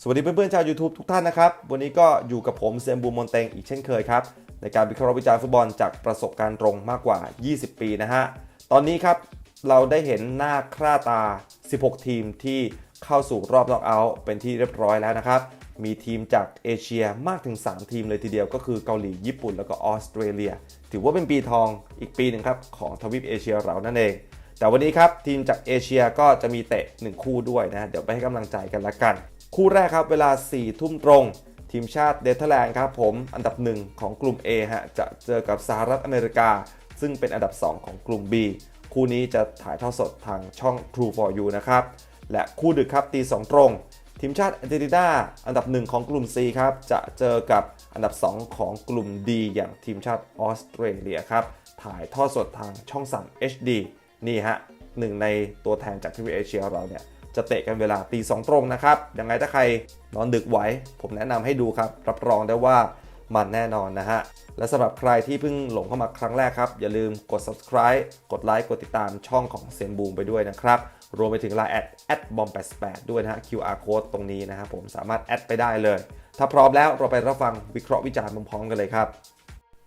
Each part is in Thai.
สวัสดีเพื่อนๆชาว YouTube ทุกท่านนะครับ วันนี้ก็อยู่กับผมเซมบูมอนเตงอีกเช่นเคยครับ ในการวิเคราะห์วิจารณ์ฟุตบอลจากประสบการณ์ตรงมากกว่า 20 ปีนะฮะ ตอนนี้ครับเราได้เห็นหน้าค่าตา 16 ทีมที่เข้าสู่รอบน็อกเอาท์เป็นที่เรียบร้อยแล้วนะครับ มีทีมจากเอเชียมากถึง 3 ทีมเลยทีเดียวก็คือเกาหลีญี่ปุ่นแล้วก็ออสเตรเลีย ถือว่าเป็นปีทองอีกปีหนึ่งครับของทวีปเอเชียเรานั่นเองแต่วันนี้ครับทีมจากเอเชียก็จะมีเตะ 1 คู่ด้วยนะฮะเดี๋ยวไปให้กำลังใจกันละกัน คู่แรกครับเวลา 4 ทุ่มตรง ทีมชาติเดนเธอร์แลนด์ครับผมอันดับ 1 ของกลุ่ม A ฮะจะเจอกับสหรัฐอเมริกา ซึ่งเป็นอันดับ 2 ของกลุ่ม B คู่นี้จะถ่ายทอดสดทางช่อง True for You นะครับและคู่ดึกครับตี 2 ตรง ทีมชาติอาร์เจนตินาอันดับ 1 ของกลุ่ม C ครับจะเจอกับอันดับ 2 ของกลุ่ม D อย่างทีมชาติออสเตรเลียครับถ่ายทอดสดทางช่อง 3 HD นี่ฮะหนึ่งในตัวแทนจากทวีเอเชียเราเนี่ย จะเตะกันเวลาตีสองตรงนะครับยังไงถ้าใครนอนดึกไหว ผมแนะนำให้ดูครับ รับรองได้ว่ามันแน่นอนนะฮะ และสำหรับใครที่เพิ่งหลงเข้ามาครั้งแรกครับ อย่าลืมกด subscribe กดไลค์กดติดตามช่องของเซนบูมไปด้วยนะครับ รวมไปถึง Line แอดแอดบอม88ด้วยนะฮะ QR code ตรงนี้นะครับผมสามารถแอดไปได้เลย ถ้าพร้อมแล้วเราไปรับฟังวิเคราะห์วิจารณ์พร้อมๆกันเลยครับ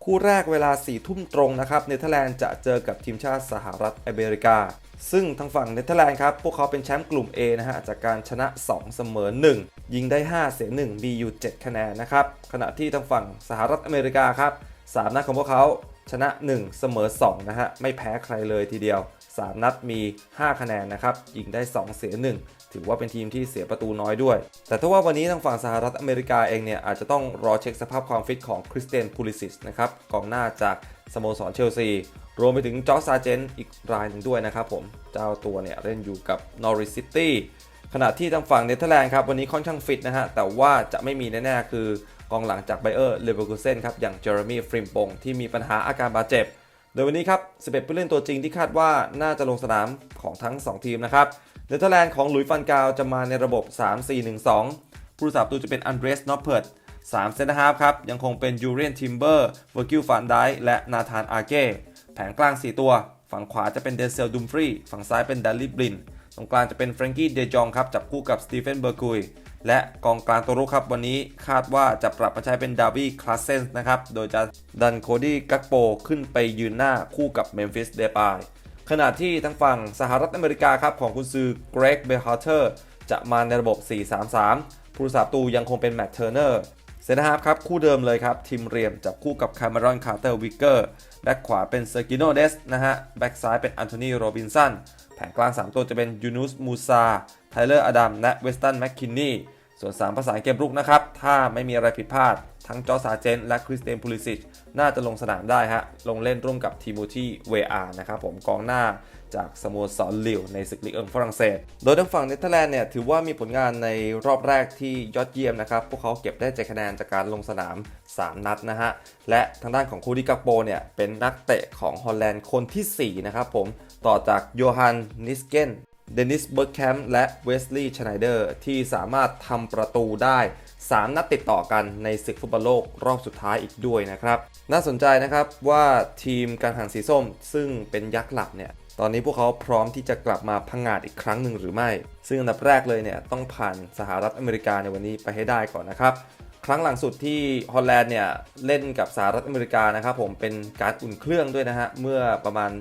คู่แรกเวลา4ทุ่มตรงนะครับเนเธอร์แลนด์จะเจอกับทีมชาติสหรัฐอเมริกา ซึ่งทางฝั่งเนเธอร์แลนด์ครับ พวกเขาเป็นแชมป์กลุ่ม A นะฮะ จากการชนะ 2 เสมอ 1 ยิงได้ 5 เสีย 1 มีอยู่ 7 คะแนนนะครับ ขณะที่ทางฝั่งสหรัฐอเมริกาครับ 3 นัดของพวกเขาชนะ 1 เสมอ 2 นะฮะ ไม่แพ้ใครเลยทีเดียว 3 นัดมี 5 คะแนนนะครับ ยิงได้ 2 เสีย 1 ถือว่าเป็นทีมที่เสียประตูน้อยด้วย แต่ถ้าว่าวันนี้ทางฝั่งสหรัฐอเมริกาเองเนี่ย อาจจะต้องรอเช็คสภาพความฟิตของคริสเตียนพูลิซิสนะครับ กองหน้าจากสโมสรเชลซี รวมไปถึงจอร์จซาเจนอีกรายหนึ่งด้วยนะครับผม เจ้าตัวเนี่ยเล่นอยู่กับนอริสซิตี้ขณะที่ทางฝั่งเนเธอร์แลนด์ครับวันนี้ค่อนข้างฟิตนะฮะ แต่ว่าจะไม่มีแน่ๆคือกองหลังจากไบเออร์เลเวอร์คูเซนครับอย่างเจอร์มี่ฟริมปงที่มีปัญหาอาการบาดเจ็บ โดยวันนี้ครับ11ผู้เล่นตัวจริงที่คาดว่าน่าจะลงสนามของทั้ง 2 ทีมนะครับเนเธอร์แลนด์ของหลุยส์ฟันกาวจะมาในระบบ 3-4-1-2 ผู้รักษาประตูจะเป็นอันเดรสนอปเพิร์ต3เซนต์ฮาร์ฟครับยังคงเป็นยูเรียนทิมเบอร์เวอร์กิลฟานไดและนาธานอาเก้ แผงกลาง 4 ตัว ฝั่งขวาจะเป็นเดนเซลดุมฟรีฝั่งซ้ายเป็นดัลลี่บลินตรงกลางจะเป็นแฟรงกี้เดจองครับจับคู่กับสตีเฟนเบอร์กุยและกองกลางตัวรุกครับวันนี้คาดว่าจะปรับมาใช้เป็นดาร์บี้คลาสเซนส์นะครับโดยจะดันโคดี้กักโปขึ้นไปยืนหน้าคู่กับเมมฟิสเดปายขณะที่ทางฝั่งสหรัฐอเมริกาครับของคุณซือเกรกเบฮาร์เตอร์จะมาในระบบ 4-3-3 ผู้รักษาตูยังคงเป็นแมตเทอร์เนอร์เซนฮาร์ฟครับคู่เดิมเลยครับทีมเรียมจับคู่กับคาร์เมรอนคาร์เตอร์วิกเกอร์ แบ็กขวาเป็นเซอร์กิโนเดสนะฮะ แบ็กซ้ายเป็นอันโทนีโรบินสัน แผงกลาง 3 ตัวจะเป็นยูนุสมูซา ไทเลอร์อดัม และเวสตันแมคคินนี ส่วน 3 ภาษาเกมรุกนะครับ ถ้าไม่มีอะไรผิดพลาด ทั้งจอซาเจนและคริสเตนพูลิซิชน่าจะลงสนามได้ฮะ ลงเล่นร่วมกับทีโมธีเวอาร์นะครับผมกองหน้าจากสโมสรลิวในศึกลีกเอิงฝรั่งเศส โดยทางฝั่งเนเธอร์แลนด์เนี่ยถือว่ามีผลงานในรอบแรกที่ยอดเยี่ยมนะครับ พวกเขาเก็บได้ใจคะแนนจากการลงสนาม 3 นัดนะฮะ และทางด้านของคูดิกักโปเนี่ยเป็นนักเตะของฮอลแลนด์คนทีสี่4 นะครับผม ต่อจากโยฮันนิสเกน เดนิสเบิร์กแคมป์และเวสลีย์ชไนเดอร์ที่สามารถทำประตูได้ 3 นัดติดต่อกันในศึกฟุตบอลโลกรอบสุดท้ายอีกด้วยนะครับ น่าสนใจนะครับว่าทีมการหันสีส้ม ซึ่งเป็นยักษ์หลักเนี่ยตอนนี้พวกเขาพร้อมที่จะกลับมาพังงาดอีกครั้งหนึ่งหรือไม่ ซึ่งอันดับแรกเลยเนี่ยต้องผ่านสหรัฐอเมริกาในวันนี้ไปให้ได้ก่อนนะครับ ครั้งหลังสุดที่ฮอลแลนด์เนี่ยเล่นกับสหรัฐอเมริกานะครับผมเป็นการอุ่นเครื่องด้วยนะฮะเมื่อประมาณ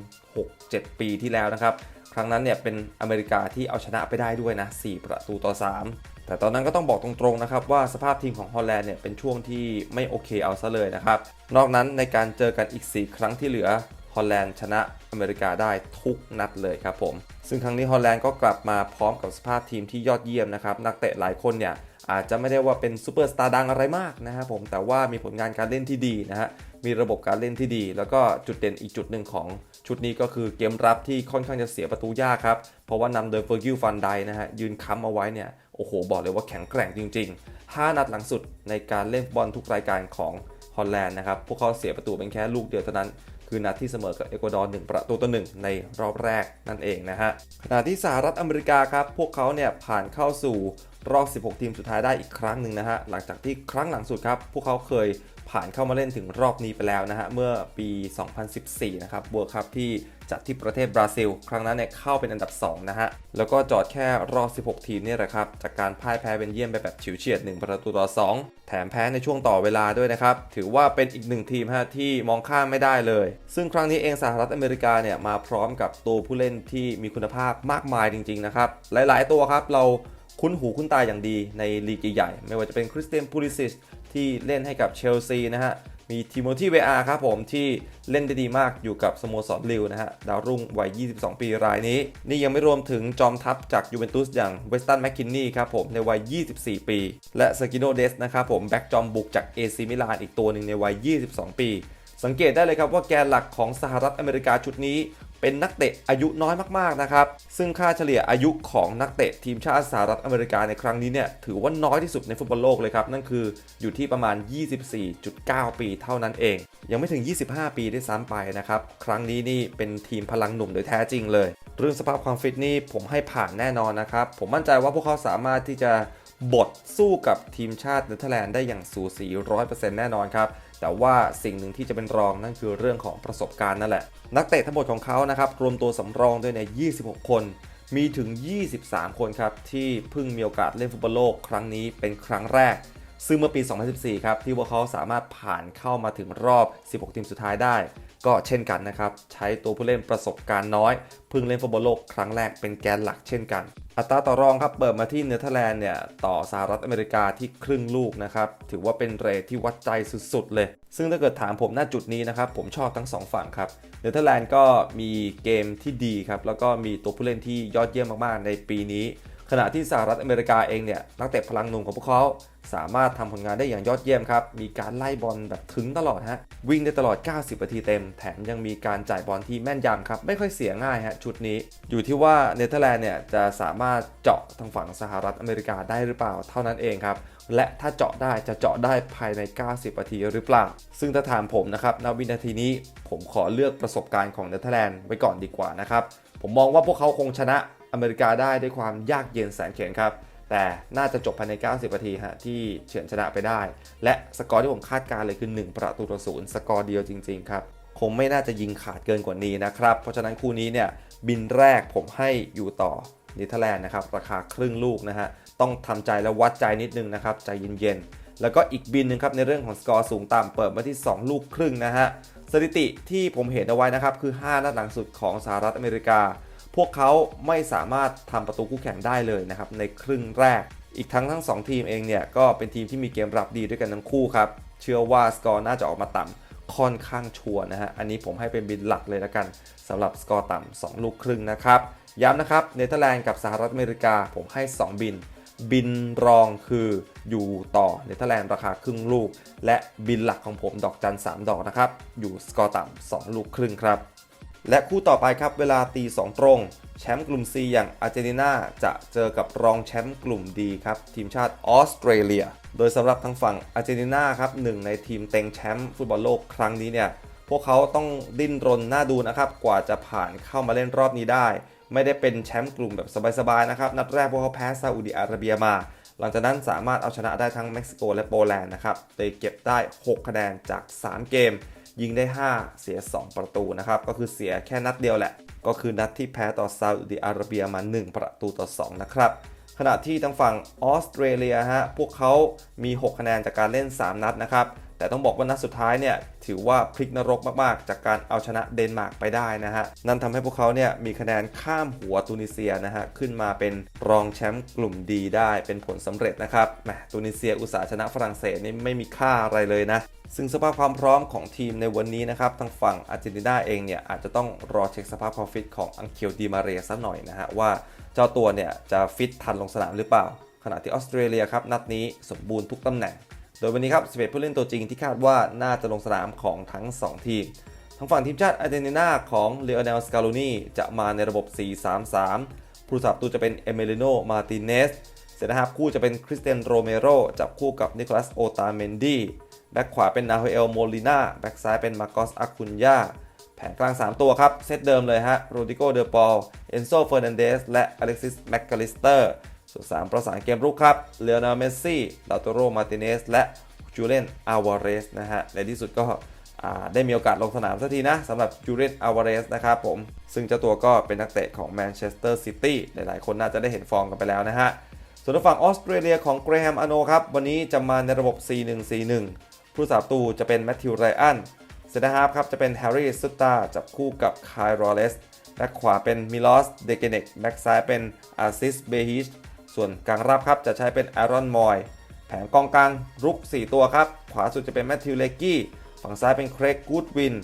6-7 ปีที่แล้วนะครับ ครั้งนั้นเนี่ยเป็นอเมริกาที่เอาชนะไปได้ด้วยนะ 4 ประตูต่อ 3 แต่ตอนนั้นก็ต้องบอกตรงๆนะครับว่าสภาพทีมของฮอลแลนด์เนี่ยเป็นช่วงที่ไม่โอเคเอาซะเลยนะครับ นอกนั้นในการเจอกันอีก 4 ครั้งที่เหลือฮอลแลนด์ชนะอเมริกาได้ทุกนัดเลยครับผม ซึ่งครั้งนี้ฮอลแลนด์ก็กลับมาพร้อมกับสภาพทีมที่ยอดเยี่ยมนะครับนักเตะหลายคนเนี่ยอาจจะไม่ได้ว่าเป็นซูเปอร์สตาร์ดังอะไรมากนะครับผมแต่ว่ามีผลงานการเล่นที่ดีนะฮะมีระบบการเล่นที่ดี แล้วก็จุดเด่นอีกจุดหนึ่งของ ชุดนี้ก็คือเกมรับที่ค่อนข้างจะเสียประตูยากครับ เพราะว่านำโดยเฟอร์กิลฟันไดนะฮะยืนค้ำเอาไว้เนี่ยโอ้โห บอกเลยว่าแข็งแกร่งจริง ๆ 5 นัดหลังสุดในการเล่นฟุตบอลทุกรายการของฮอลแลนด์นะครับ พวกเขาเสียประตูเป็นแค่ลูกเดียวเท่านั้น คือนัดที่เสมอกับเอกวาดอร์1ประตูต่อหนึ่งในรอบแรกนั่นเองนะฮะ ขณะที่สหรัฐอเมริกาครับ พวกเขาเนี่ยผ่านเข้าสู่รอบ 16 ทีมสุดท้ายได้อีกครั้งหนึ่งนะฮะ หลังจากที่ครั้งหลังสุดครับ พวกเขาเคย ผ่านเข้ามาเล่นถึงรอบนี้ไปแล้วนะฮะ เมื่อปี 2014 นะครับเวิร์คัพที่จัดที่ประเทศบราซิล ครั้งนั้นเนี่ยเข้าเป็นอันดับ 2 นะฮะ แล้วก็จอดแค่รอบ 16 ทีมนี่แหละครับ จากการพ่ายแพ้เป็นเยี่ยมไปแบบฉิวเฉียด 1 ประตูต่อ 2 แถมแพ้ในช่วงต่อเวลาด้วยนะครับ ถือว่าเป็นอีกหนึ่งทีมฮะที่มองข้ามไม่ได้เลย ซึ่งครั้งนี้เองสหรัฐอเมริกาเนี่ยมาพร้อมกับตัวผู้เล่นที่มีคุณภาพมากมายจริงๆนะครับหลาย ๆ ตัวครับเราคุ้นหูคุ้นตาอย่างดีในลีกใหญ่ ไม่ว่าจะเป็นคริสเตียนพูลิซิส ที่เล่นให้กับเชลซีนะฮะ มีทิโมธีเวอาร์ครับผมที่เล่นได้ดีมากอยู่กับสโมสรลิวนะฮะ ดาวรุ่งวัย 22 ปีรายนี้ นี่ยังไม่รวมถึงจอมทัพจากยูเวนตุสอย่างเวสตันแมคคินนี่ครับผมในวัย 24 ปี และสกิโนเดสนะครับผมแบ็กจอมบุกจากเอซิมิลานอีกตัวหนึ่งในวัย 22 ปี สังเกตได้เลยครับว่าแกนหลักของสหรัฐอเมริกาชุดนี้ เป็นนักเตะอายุน้อยมากๆนะครับ ซึ่งค่าเฉลี่ยอายุของนักเตะทีมชาติสหรัฐอเมริกาในครั้งนี้เนี่ยถือว่าน้อยที่สุดในฟุตบอลโลกเลยครับ นั่นคืออยู่ที่ประมาณ 24.9 ปีเท่านั้นเอง ยังไม่ถึง 25 ปีได้ซ้ำไปนะครับ ครั้งนี้นี่เป็นทีมพลังหนุ่มโดยแท้จริงเลย เรื่องสภาพความฟิตนี่ผมให้ผ่านแน่นอนนะครับ ผมมั่นใจว่าพวกเขาสามารถที่จะบทสู้กับทีมชาติเนเธอร์แลนด์ได้อย่างสูสี 100%แน่นอนครับ แต่ว่าสิ่งหนึ่งที่จะเป็นรองนั่นคือเรื่องของประสบการณ์นั่นแหละ นักเตะทั้งหมดของเขานะครับรวมตัวสำรองด้วยใน 26 คน มีถึง 23 คนครับที่เพิ่งมีโอกาสเล่นฟุตบอลโลกครั้งนี้เป็นครั้งแรก ซึ่งเมื่อปี 2014 ครับที่พวกเขาสามารถผ่านเข้ามาถึงรอบ 16 ทีมสุดท้ายได้ ก็เช่นกันนะครับใช้ตัวผู้เล่นประสบการณ์น้อย เพิ่งเล่นฟุตบอลโลกครั้งแรกเป็นแกนหลักเช่นกัน อัตราต่อรองครับเปิดมาที่เนเธอร์แลนด์เนี่ยต่อสหรัฐอเมริกาที่ครึ่งลูกนะครับถือว่าเป็นเรทที่วัดใจสุดๆเลย ซึ่งถ้าเกิดถามผมหน้าจุดนี้นะครับผมชอบทั้ง 2 ฝั่งครับเนเธอร์แลนด์ก็มีเกมที่ดีครับแล้วก็มีตัวผู้เล่นที่ยอดเยี่ยมมากๆในปีนี้ ขณะที่สหรัฐอเมริกาเองเนี่ยนักเตะพลังหนุ่มของพวกเขาสามารถทำผลงานได้อย่างยอดเยี่ยมครับ มีการไล่บอลแบบถึงตลอดฮะ วิ่งได้ตลอด 90 นาทีเต็ม แถมยังมีการจ่ายบอลที่แม่นยำครับ ไม่ค่อยเสียง่ายฮะชุดนี้ อยู่ที่ว่าเนเธอร์แลนด์เนี่ยจะสามารถเจาะทางฝั่งสหรัฐอเมริกาได้หรือเปล่าเท่านั้นเองครับ และถ้าเจาะได้จะเจาะได้ภายใน 90 นาทีหรือเปล่า ซึ่งถ้าถามผมนะครับณวินาทีนี้ผมขอเลือกประสบการณ์ของเนเธอร์แลนด์ไว้ก่อนดีกว่านะครับ ผมมองว่าพวกเขาคงชนะ อเมริกาได้ด้วยความยากเย็นแสนเข็ญครับ แต่น่าจะจบภายใน 90 นาทีฮะที่เฉือนชนะไปได้ และสกอร์ที่ผมคาดการณ์เลยคือ 1 ประตูต่อศูนย์สกอร์เดียวจริงๆครับคงไม่น่าจะยิงขาดเกินกว่านี้นะครับ เพราะฉะนั้นคู่นี้เนี่ยบินแรกผมให้อยู่ต่อเนเธอร์แลนด์นะครับราคาครึ่งลูกนะฮะต้องทำใจและวัดใจนิดนึงนะครับใจเย็นๆ แล้วก็อีกบินหนึ่งครับในเรื่องของสกอร์สูงต่ำเปิดมาที่ 2 ลูกครึ่งนะฮะสถิติที่ผมเห็นเอาไว้นะครับคือ 5 นัดหลังสุดของสหรัฐอเมริกา พวกเขาไม่สามารถทำประตูคู่แข่งได้เลยนะครับในครึ่งแรก อีกทั้งทั้ง 2 ทีมเองเนี่ยก็เป็นทีมที่มีเกมรับดีด้วยกันทั้งคู่ครับ เชื่อว่าสกอร์น่าจะออกมาต่ำค่อนข้างชัวร์นะฮะ อันนี้ผมให้เป็นบินหลักเลยละกันสำหรับสกอร์ต่ำ2ลูกครึ่งนะครับ ย้ำนะครับ เนเธอร์แลนด์กับสหรัฐอเมริกาผมให้ 2 บิน บินรองคืออยู่ต่อเนเธอร์แลนด์ราคาครึ่งลูก และบินหลักของผมดอกจัน 3 ดอกนะครับ อยู่สกอร์ต่ำ2ลูกครึ่งครับ และคู่ต่อไปครับเวลาตี 2 ตรง แชมป์กลุ่ม C อย่างอาร์เจนตินาจะเจอกับรองแชมป์กลุ่ม D ครับ ทีมชาติออสเตรเลีย โดยสำหรับทางฝั่งอาร์เจนตินาครับหนึ่งในทีมเต็งแชมป์ฟุตบอลโลกครั้งนี้เนี่ยพวกเขาต้องดิ้นรนหน่าดูนะครับกว่าจะผ่านเข้ามาเล่นรอบนี้ได้ ไม่ได้เป็นแชมป์กลุ่มแบบสบายๆนะครับนัดแรกพวกเขาแพ้ซาอุดิอาระเบียมาหลังจากนั้นสามารถเอาชนะได้ทั้งเม็กซิโกและโปแลนด์นะครับเลยเก็บได้ 6 คะแนนจาก 3 เกม ยิงได้ 5 เสีย 2 ประตูนะครับ ก็คือเสียแค่นัดเดียวแหละ ก็คือนัดที่แพ้ต่อซาอุดิอาระเบียมา 1 ประตูต่อ 2 นะครับขณะที่ทางฝั่งออสเตรเลียฮะพวกเขามี 6 คะแนนจากการเล่น 3 นัดนะครับ แต่ต้องบอกว่านัดสุดท้ายเนี่ยถือว่าพลิกนรกมากๆ จากการเอาชนะเดนมาร์กไปได้นะฮะ นั่นทำให้พวกเขาเนี่ยมีคะแนนข้ามหัวตูนิเซียนะฮะ ขึ้นมาเป็นรองแชมป์กลุ่มดีได้เป็นผลสำเร็จนะครับแหมตูนิเซียอุตสาห์ชนะฝรั่งเศสนี่ไม่มีค่าอะไรเลยนะซึ่งสภาพความพร้อมของทีมในวันนี้นะครับ ทางฝั่งอาร์เจนตินาเองเนี่ยอาจจะต้องรอเช็คสภาพความฟิตของอังเคลดีมาเรียสักหน่อยนะฮะ ว่าเจ้าตัวเนี่ยจะฟิตทันลงสนามหรือเปล่า ขณะที่ออสเตรเลียครับ นัดนี้สมบูรณ์ทุกตำแหน่ง โดยวันนี้ครับ 11 ผู้เล่นตัวจริงที่คาดว่าน่าจะลงสนามของทั้ง 2 ทีมทางฝั่งทีมชาติอาร์เจนตินาของเลโอเนลสกาโลนีจะมาในระบบ 4-3-3 ผู้สับตูจะเป็นเอเมลิโนมาติเนสเซนทร์ฮาฟคู่จะเป็นคริสเตียนโรเมโรจับคู่กับนิโคลัสโอตาเมนดีแบ็กขวาเป็นนาโฮเอลโมลิน่าแบ็กซ้ายเป็นมาร์กสอาคุนยาแผงกลาง 3 ตัวครับ เซตเดิมเลยฮะโรดิโกเดอปอลเอนโซเฟอร์นันเดสและอเล็กซิสแมคคาลิสเตอร์ ส่วนส่วนสามประสานเกมรุกครับเลโอนลเมสซี่ลาโตโรมาติเนสและจูเลนอาวาเรสนะฮะในที่สุดก็ได้มีโอกาสลงสนามสักทีนะสำหรับจูเลนอาวาเรสนะครับผม ซึ่งเจ้าตัวก็เป็นนักเตะของแมนเชสเตอร์ซิตี้หลายๆ คนน่าจะได้เห็นฟอร์มกันไปแล้วนะฮะ ส่วนฝั่งออสเตรเลียของเกรแฮมอโนครับ วันนี้จะมาในระบบ 4-1-4-1 ผู้สาประตูจะเป็นแมทธิวไรอันเซนเตอร์ฮาฟครับ จะเป็นแฮร์รี่ซุตตาจับคู่กับคายรอเลสแบ็คขวาเป็นมิลอสเดเกเนกแบ็คซ้ายเป็นอาซิสเบฮิช ส่วนกลางรับครับจะใช้เป็นแอรอนมอยแผงกองกลางรุก 4 ตัวครับ ขวาสุดจะเป็นแมทธิวเลกกี้ฝั่งซ้ายเป็นเครกกูดวิน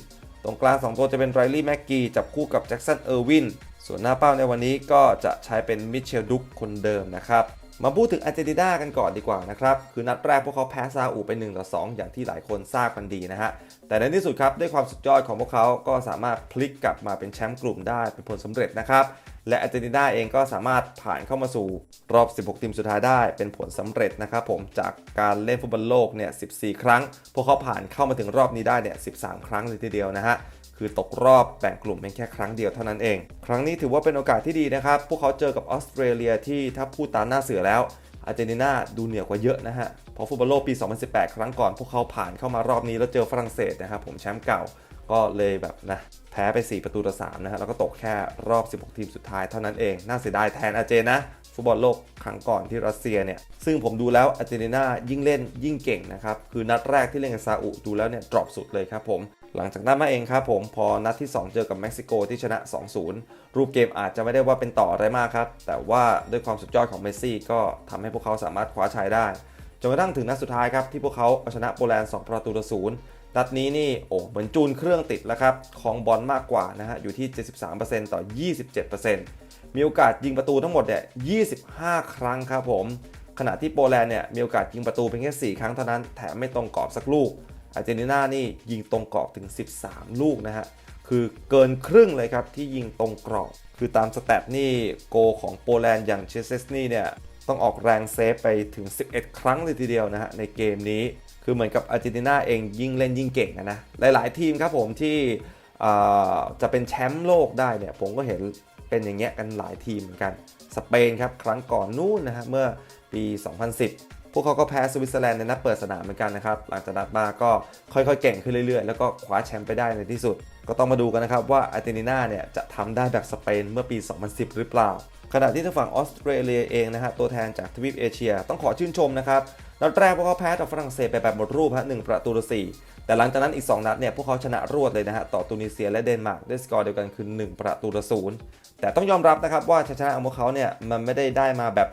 ตรงกลาง 2 ตัวจะเป็นไรลี่แม็กกี้จับคู่กับแจ็คสันเออร์วิน ส่วนหน้าเป้าในวันนี้ก็จะใช้เป็นมิเชลดุกคนเดิมนะครับ มาพูดถึงอาร์เจนตินากันก่อนดีกว่านะครับ คือนัดแรกพวกเขาแพ้ซาอุไป1ต่อ2 อย่างที่หลายคนทราบกันดีนะฮะ แต่ในที่สุดครับ ด้วยความสุดยอดของพวกเขาก็สามารถพลิกกลับมาเป็นแชมป์กลุ่มได้เป็นผลสำเร็จนะครับ และอาร์เจนตินาเองก็สามารถผ่านเข้ามาสู่รอบ 16 ทีมสุดท้ายได้เป็นผลสำเร็จนะครับผมจากการเล่นฟุตบอลโลกเนี่ย 14 ครั้ง พวกเขาผ่านเข้ามาถึงรอบนี้ได้เนี่ย 13 ครั้งเลยทีเดียวนะฮะ คือตกรอบแบ่งกลุ่มเพียงแค่ครั้งเดียวเท่านั้นเอง ครั้งนี้ถือว่าเป็นโอกาสที่ดีนะครับ พวกเขาเจอกับออสเตรเลียที่ถ้าพูดตามหน้าเสือแล้วอาร์เจนตินาดูเหนือกว่าเยอะนะฮะพราะฟุตบอลโลกปี 2018 ครั้งก่อน พวกเขาผ่านเข้ามารอบนี้แล้วเจอฝรั่งเศสนะครับผมแชมป์เก่าก็เลยแบบนะแพ้ไป 4 ประตูต่อ3นะฮะแล้วก็ตกแค่รอบ 16 ทีมสุดท้ายเท่านั้นเอง น่าเสียดายแทนอาร์เจนนะ ฟุตบอลโลกครั้งก่อนที่รัสเซียเนี่ย ซึ่งผมดูแล้วอาร์เจนตินายิ่งเล่นยิ่งเก่งนะครับ คือนัดแรกที่เล่นกับซาอุดูแล้วเนี่ยดรอปสุดเลยครับผม หลังจากนั้นมาเองครับผมพอนัดที่ 2 เจอกับเม็กซิโกที่ชนะ 2-0 รูปเกมอาจจะไม่ได้ว่าเป็นต่ออะไรมากครับ แต่ว่าด้วยความสุดยอดของเมสซี่ก็ทำให้พวกเขาสามารถคว้าชัยได้จนกระทั่งถึงนัดสุดท้ายครับที่พวกเขาเอาชนะโปแลนด์2ประตูต่อศูนย์นัดนี้นี่โอ้เหมือนจูนเครื่องติดแล้วครับคองบอลมากกว่านะฮะอยู่ที่ 73%ต่อ 27%มีโอกาสยิงประตูทั้งหมดเนี่ย25 ครั้งครับผมขณะที่โปแลนด์เนี่ยมีโอกาสยิงประตูเพียงแค่4ครั้งเท่านั้นแถมไม่ตรงกรอบสักลูก อาร์เจนตินานี่ยิงตรงกรอบถึง 13 ลูกนะฮะ คือเกินครึ่งเลยครับที่ยิงตรงกรอบ คือตามสแตทนี่โกของโปแลนด์อย่างเชสเซสนี่เนี่ยต้องออกแรงเซฟไปถึง 11 ครั้งเลยทีเดียวนะฮะในเกมนี้ คือเหมือนกับอาร์เจนตินาเองยิ่งเล่นยิ่งเก่งอะนะ หลาย ๆ ทีมครับผมที่จะเป็นแชมป์โลกได้เนี่ยผมก็เห็นเป็นอย่างเงี้ยกันหลายทีมเหมือนกัน สเปนครับครั้งก่อนนู่นนะฮะเมื่อปี 2010 พวกเขาก็แพ้สวิตเซอร์แลนด์ในนัดเปิดสนามเหมือนกันนะครับ หลังจากนัดมาก็ค่อยๆเก่งขึ้นเรื่อยๆ แล้วก็คว้าแชมป์ไปได้ในที่สุด ก็ต้องมาดูกันนะครับว่าอาร์เจนตินาเนี่ยจะทำได้แบบสเปนเมื่อปี 2010 หรือเปล่า ขณะที่ทางฝั่งออสเตรเลียเองนะฮะตัวแทนจากทวีปเอเชีย ต้องขอชื่นชมนะครับนัดแรกพวกเขาแพ้ต่อฝรั่งเศสไปแบบหมดรูปฮะหนึ่งประตูต่อสี่แต่หลังจากนั้นอีก 2 นัดเนี่ยพวกเขาชนะรวดเลยนะฮะต่อตุนิเซียและเดนมาร์กด้วยสกอร์เดียวกันคือ 1 ประตูต่อศูนย์แต่ต้องยอมรับนะครับว่าชัยชนะของพวกเขาเนี่ยมันไม่ได้ได้มาแบบ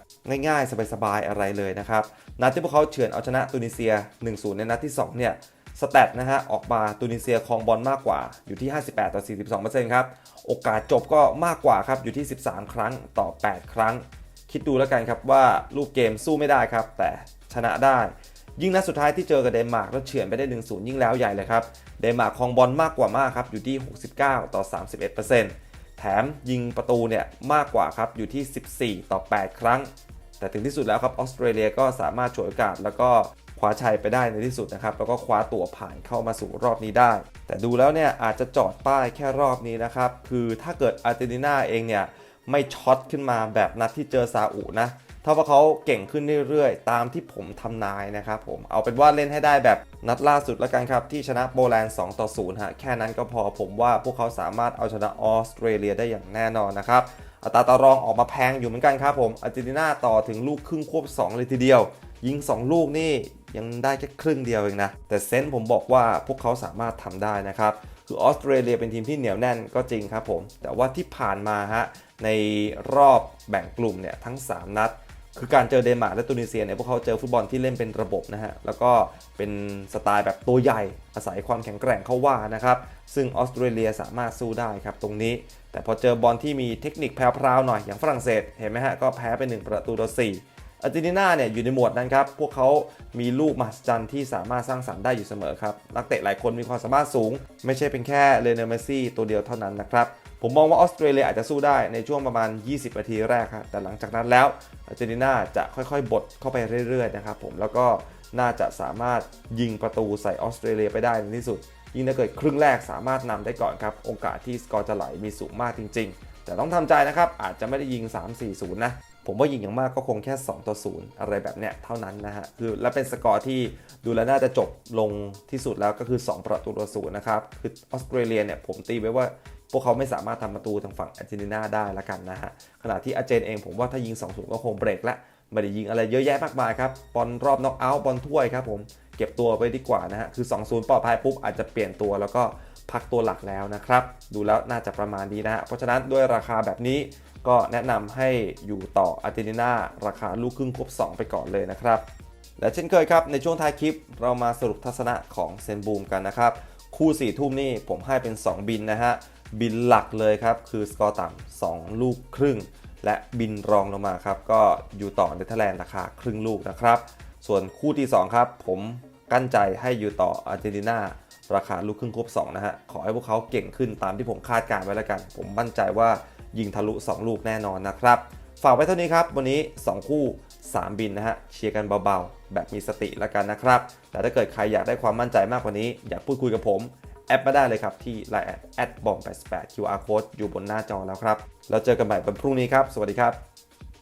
ง่ายๆ สบายๆอะไรเลยนะครับนัดที่พวกเขาเฉือนเอาชนะตุนิเซีย 1-0 ในนัดที่2เนี่ย สแตทนะฮะออกมาตุนิเซียครองบอลมากกว่าอยู่ที่ 58 ต่อ 42%ครับ โอกาสจบก็มากกว่าครับอยู่ที่ 13 ครั้งต่อ 8 ครั้ง คิดดูแล้วกันครับว่าลูกเกมสู้ไม่ได้ครับ แต่ชนะได้ ยิ่งนัดสุดท้ายที่เจอกับเดนมาร์กแล้วเฉือนไปได้ 1-0 ยิ่งแล้วใหญ่เลยครับ เดนมาร์กครองบอลมากกว่ามากครับอยู่ที่ 69 ต่อ 31%แถมยิงประตูเนี่ยมากกว่าครับอยู่ที่ 14 ต่อ 8 ครั้งแต่ถึงที่สุดแล้วครับออสเตรเลียก็สามารถฉวยโอกาสแล้วก็ คว้าชัยไปได้ในที่สุดนะครับ แล้วก็คว้าตั๋วผ่านเข้ามาสู่รอบนี้ได้ แต่ดูแล้วเนี่ยอาจจะจอดป้ายแค่รอบนี้นะครับ คือถ้าเกิดอาร์เจนตินาเองเนี่ยไม่ช็อตขึ้นมาแบบนัดที่เจอซาอุนะถ้าว่าเขาเก่งขึ้นเรื่อยๆ ตามที่ผมทำนายนะครับผม เอาเป็นว่าเล่นให้ได้แบบนัดล่าสุดแล้วกันครับ ที่ชนะโปแลนด์ 2 ต่อ 0 ฮะ แค่นั้นก็พอผมว่าพวกเขาสามารถเอาชนะออสเตรเลียได้อย่างแน่นอนนะครับ อัตราต่อรองออกมาแพงอยู่เหมือนกันครับผมอาร์เจนตินาต่อถึงลูกครึ่งควบ 2 เลยทีเดียว ยิง 2 ลูกนี่ ยังได้แค่ครึ่งเดียวเองนะ แต่เซนส์ผมบอกว่าพวกเขาสามารถทำได้นะครับ คือออสเตรเลียเป็นทีมที่เหนียวแน่นก็จริงครับผม แต่ว่าที่ผ่านมาฮะในรอบแบ่งกลุ่มเนี่ยทั้ง 3 นัด คือการเจอเดนมาร์กและตุนิเซียเนี่ยพวกเขาเจอฟุตบอลที่เล่นเป็นระบบนะฮะ แล้วก็เป็นสไตล์แบบตัวใหญ่อาศัยความแข็งแกร่งเข้าว่านะครับ ซึ่งออสเตรเลียสามารถสู้ได้ครับตรงนี้ แต่พอเจอบอลที่มีเทคนิคแพรวๆหน่อยอย่างฝรั่งเศสเห็นไหมฮะก็แพ้ไป 1 ประตูต่อ4 อาร์เจนตินาเนี่ยอยู่ในหมวดนั้นครับ พวกเขามีลูกมหัศจรรย์ที่สามารถสร้างสรรค์ได้อยู่เสมอครับ นักเตะหลายคนมีความสามารถสูง ไม่ใช่เป็นแค่เลเนลเมซี่ตัวเดียวเท่านั้นนะครับ ผมมองว่าออสเตรเลียอาจจะสู้ได้ในช่วงประมาณ 20 นาทีแรกครับแต่หลังจากนั้นแล้วอาร์เจนตินาจะค่อยๆ บดเข้าไปเรื่อยๆนะครับผม แล้วก็น่าจะสามารถยิงประตูใส่ออสเตรเลียไปได้ในที่สุด ยิ่งถ้าเกิดครึ่งแรกสามารถนำได้ก่อนครับ โอกาสที่สกอร์จะไหลมีสูงมากจริง ๆ แต่ต้องทำใจนะครับ อาจจะไม่ได้ยิง 3-4-0 นะ ผมว่ายิงอย่างมากก็คงแค่ 2 ต่อ 0 อะไรแบบเนี้ยเท่านั้นนะฮะคือและเป็นสกอร์ที่ดูแล้วน่าจะจบลงที่สุดแล้วก็คือ 2 ประตูต่อศูนย์นะครับ คือออสเตรเลียเนี่ยผมตีไว้ว่าพวกเขาไม่สามารถทำประตูทางฝั่งอาร์เจนตินาได้ละกันนะฮะขณะที่อาร์เจนเองผมว่าถ้ายิง 2-0 ก็คงเบรกละไม่ได้ยิงอะไรเยอะแยะมากมายครับบอลรอบน็อกเอาท์บอลถ้วยครับผมเก็บตัวไปดีกว่านะฮะคือ 2-0ปลอดภัยปุ๊บอาจจะเปลี่ยนตัวแล้วก็พักตัวหลักแล้วนะครับ ดูแล้วน่าจะประมาณนี้นะฮะเพราะฉะนั้นด้วยราคาแบบนี้ ก็แนะนำให้อยู่ต่ออาร์เจนตินาราคาลูกครึ่งครบ2 ไปก่อนเลยนะครับ และเช่นเคยครับ ในช่วงท้ายคลิปเรามาสรุปทัศนะของเซนบูมกันนะครับ คู่4ี่ทุ่มนี่ผมให้เป็น 2 บินนะฮะ บินหลักเลยครับ คือสกอร์ต่ำ2ลูกครึ่ง และบินรองลงมาครับ ก็อยู่ต่อเนเธอร์แลนด์ราคาครึ่งลูกนะครับ ส่วนคู่ที่ 2 ครับ ผมกั้นใจให้อยู่ต่ออาร์เจนตินาราคาลูกครึ่งครบ2นะฮะขอให้พวกเขาเก่งขึ้นตามที่ผมคาดการณ์ไว้แล้วกัน ผมมั่นใจว่า ยิงทะลุ 2 ลูกแน่นอนนะครับ ฝากไว้เท่านี้ครับ วันนี้ 2 คู่ 3 บินนะฮะเชียร์กันเบาๆ แบบมีสติแล้วกันนะครับ แต่ถ้าเกิดใครอยากได้ความมั่นใจมากกว่านี้ อยากพูดคุยกับผม แอดมาได้เลยครับ ที่ line แอดบอม88 QR code อยู่บนหน้าจอแล้วครับ แล้วเจอกันใหม่วันพรุ่งนี้ครับ สวัสดีครับ